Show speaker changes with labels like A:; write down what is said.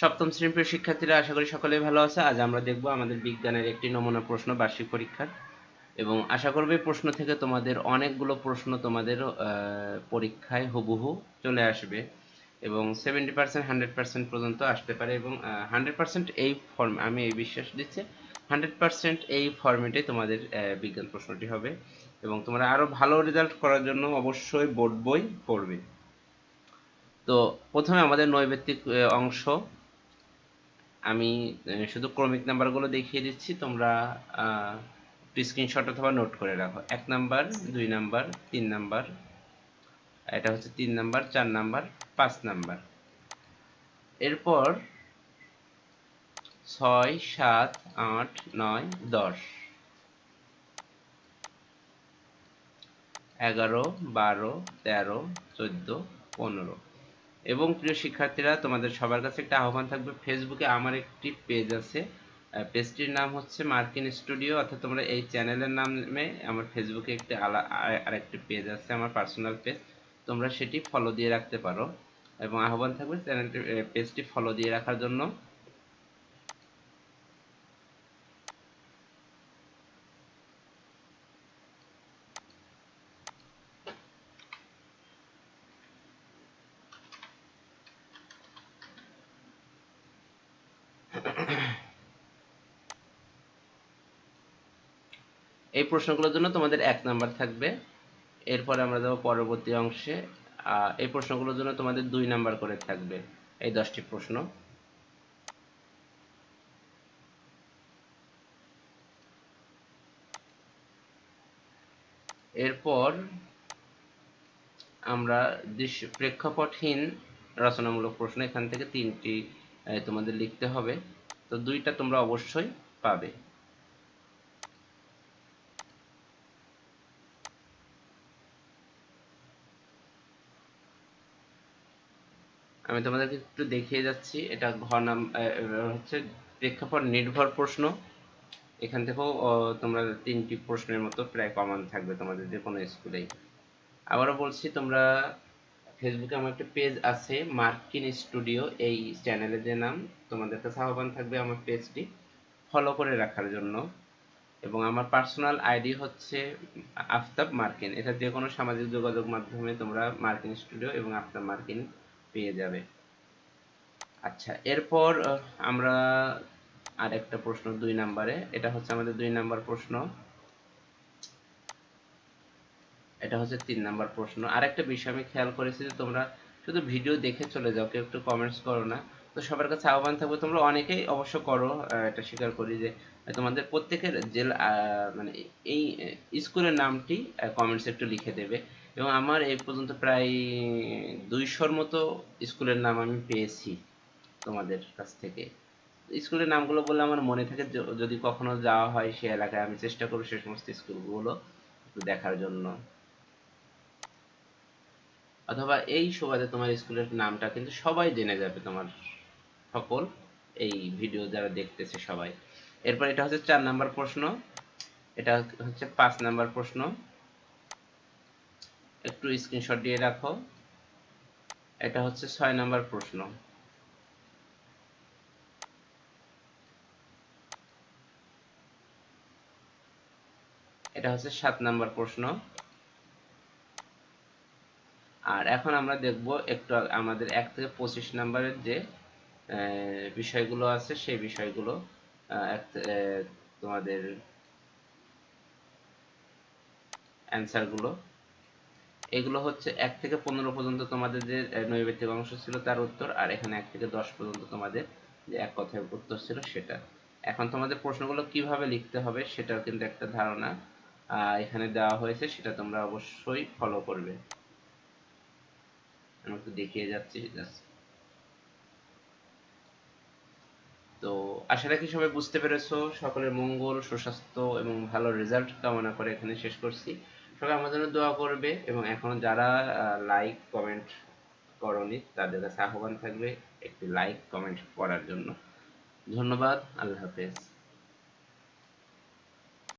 A: সপ্তম শ্রেণির প্রিয় শিক্ষার্থীরা, আশা করি সকলেই ভালো আছে। আজ আমরা দেখব আমাদের বিজ্ঞানের একটি নমুনা প্রশ্ন, বার্ষিক পরীক্ষার। এবং আশা করব এই প্রশ্ন থেকে তোমাদের অনেকগুলো প্রশ্ন তোমাদের পরীক্ষায় হুবহু চলে আসবে। এবং সেভেন্টি পার্সেন্ট হান্ড্রেড পার্সেন্ট পর্যন্ত আসতে পারে এবং হান্ড্রেড পার্সেন্ট এই ফর্ম আমি এই বিশ্বাস দিচ্ছি হান্ড্রেড পার্সেন্ট এই ফর্মেটে তোমাদের বিজ্ঞান প্রশ্নটি হবে। এবং তোমরা আরও ভালো রেজাল্ট করার জন্য অবশ্যই বোর্ড বই পড়বে। তো প্রথমে আমাদের নৈবেত্তিক অংশ আমি শুধু ক্রমিক নাম্বারগুলো দেখিয়ে দিচ্ছি, তোমরা স্ক্রিনশট অথবা নোট করে রাখো। এক নাম্বার, দুই নাম্বার, তিন নাম্বার, এটা হচ্ছে তিন নাম্বার, চার নাম্বার, পাঁচ নাম্বার। এরপর ছয়, সাত, আট, নয়, দশ। এগারো, বারো, তেরো, চোদ্দ, পনেরো। এবং প্রিয় শিক্ষার্থীরা, তোমাদের সবার কাছে একটা আহ্বান থাকবে ফেসবুকে আমার একটি পেজ আছে। পেজটির নাম হচ্ছে মার্কিন স্টুডিও, অর্থাৎ তোমরা এই চ্যানেলের নামে আমার ফেসবুকে একটি আলা আর- আরেকটি পেজ আছে, আমার পার্সোনাল পেজ তোমরা সেটি ফলো দিয়ে রাখতে পারো। এবং আহ্বান থাকবে চ্যানেলটি পেজটি ফলো দিয়ে রাখার জন্য। এই প্রশ্নগুলোর জন্য তোমাদের এক নাম্বার থাকবে। এরপরে আমরা যাব পরবর্তী অংশে। এই প্রশ্নগুলোর জন্য তোমাদের দুই নাম্বার করে থাকবে এই দশটি প্রশ্ন। এরপর আমরা দৃশ্য, প্রেক্ষাপটহীন রচনামূলক প্রশ্ন, এখান থেকে তিনটি তোমাদের লিখতে হবে। তো দুইটা তোমরা অবশ্যই পাবে। আমি তোমাদেরকে একটু দেখিয়ে যাচ্ছি। এটা ঘর নাম হচ্ছে প্রেক্ষাপট নির্ভর প্রশ্ন। এখান থেকেও তোমরা তিনটি প্রশ্নের মতো প্রায় কমন থাকবে তোমাদের যে কোনো স্কুলেই। আবারও বলছি, তোমরা ফেসবুকে আমার একটা পেজ আছে মার্কিন স্টুডিও এই চ্যানেলের যে নাম, তোমাদের কাছে আহ্বান থাকবে আমার পেজটি ফলো করে রাখার জন্য। এবং আমার পার্সোনাল আইডি হচ্ছে আফতাব মার্কিন। এটা যে কোনো সামাজিক যোগাযোগ মাধ্যমে তোমরা মার্কিন স্টুডিও এবং আফতাব মার্কিন পেয়ে যাবে। আচ্ছা এরপর আমরা আর একটা প্রশ্ন দুই নাম্বারে। এটা হচ্ছে আমাদের দুই নাম্বার প্রশ্ন। এটা হচ্ছে তিন নাম্বার প্রশ্ন। আরেকটা বিষয় আমি খেয়াল করেছি যে তোমরা শুধু ভিডিও দেখে চলে যাও, কেউ একটু কমেন্টস করো না। তো সবার কাছে আহ্বান থাকবে, তোমরা অনেকেই অবশ্য করো এটা স্বীকার করি যে তোমাদের প্রত্যেকের জেলা মানে এই স্কুলের নামটি কমেন্টস একটু লিখে দেবে। এবং আমার এই পর্যন্ত প্রায় দুইশোর মতো স্কুলের নাম আমি পেয়েছি তোমাদের কাছ থেকে। স্কুলের নামগুলো বললে আমার মনে থাকে যদি কখনো যাওয়া হয় সে এলাকায় আমি চেষ্টা করব সে সমস্ত স্কুলগুলো দেখার জন্য। অথবা এই সুবাদে তোমার স্কুলের নামটা কিন্তু সবাই জেনে যাবে, তোমার সকল এই ভিডিও যারা দেখতেছে সবাই। এরপর এটা হচ্ছে চার নাম্বার প্রশ্ন, এটা হচ্ছে পাঁচ নাম্বার প্রশ্ন। একটু স্ক্রিনশট দিয়ে রাখো। এটা হচ্ছে ছয় নাম্বার প্রশ্ন। এটা হচ্ছে সাত নাম্বার প্রশ্ন। আর এখন আমরা দেখব একটু আমাদের এক থেকে পঁচিশ নাম্বারের যে বিষয়গুলো আছে, সেই বিষয়গুলো তোমাদের অ্যান্সারগুলো। এগুলো হচ্ছে এক থেকে পনেরো পর্যন্ত তোমাদের যে নৈবেদ্যিক অংশ ছিল তার উত্তর, আর এখানে এক থেকে দশ পর্যন্ত তোমাদের যে এক কথায় উত্তর ছিল সেটা। এখন তোমাদের প্রশ্নগুলো কীভাবে লিখতে হবে সেটার কিন্তু একটা ধারণা এখানে দেওয়া হয়েছে, সেটা তোমরা অবশ্যই ফলো করবে। একটু দেখিয়ে যাচ্ছি তো আশা রাখি সবাই বুঝতে পেরেছ, সকলের মঙ্গল, সুস্বাস্থ্য এবং ভালো রেজাল্ট কামনা করে এখানে শেষ করছি। সবাই আমার জন্য দোয়া করবে এবং এখন যারা লাইক কমেন্ট করনি, তাদের কাছে আহ্বান থাকবে একটি লাইক কমেন্ট করার জন্য। ধন্যবাদ, আল্লাহ হাফেজ।